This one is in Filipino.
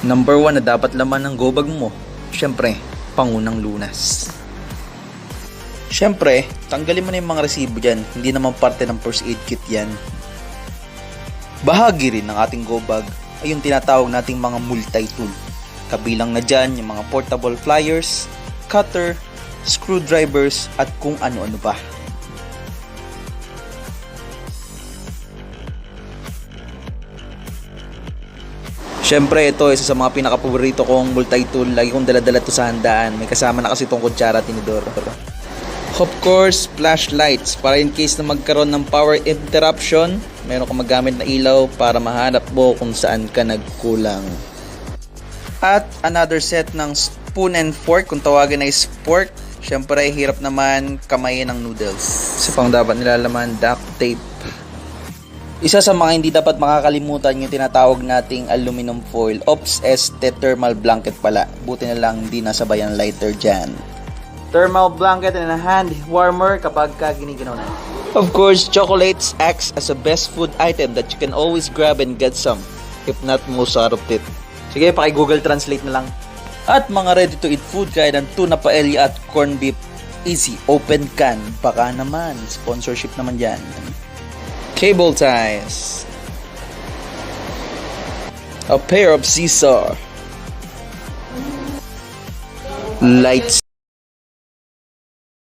Number 1 na dapat laman ng go bag mo, syempre, pangunang lunas. Syempre, tanggalin mo na yung mga resibo dyan, hindi naman parte ng first aid kit yan. Bahagi rin ng ating go bag ay yung tinatawag nating mga multi-tool. Kabilang na dyan yung mga portable flyers, cutter, screwdrivers at kung ano-ano pa. Syempre, ito isa sa mga pinaka-paborito kong multi-tool. Lagi kong dala-dala to sa handaan. May kasama na kasi itong kutsara tinidor. Of course, flashlights para in case na magkaroon ng power interruption, meron kang magamit na ilaw para mahanap mo kung saan ka nagkulang. At another set ng spoon and fork, kung tawagin ay spork, syempre hirap naman kamayin ng noodles. Isa pang dapat nilalaman, duct tape. Isa sa mga hindi dapat makakalimutan yung tinatawag nating aluminum foil. Ops, este thermal blanket pala. Buti na lang hindi nasabayan lighter dyan. Thermal blanket and a hand warmer kapag ka giniginaw na. Of course, chocolates acts as a best food item that you can always grab and get some. If not, most out of it. Sige, paki-Google Translate na lang. At mga ready-to-eat food kaya ng tuna paella at corned beef. Easy, open can. Baka naman, sponsorship naman dyan. Cable ties. A pair of Caesar. Lights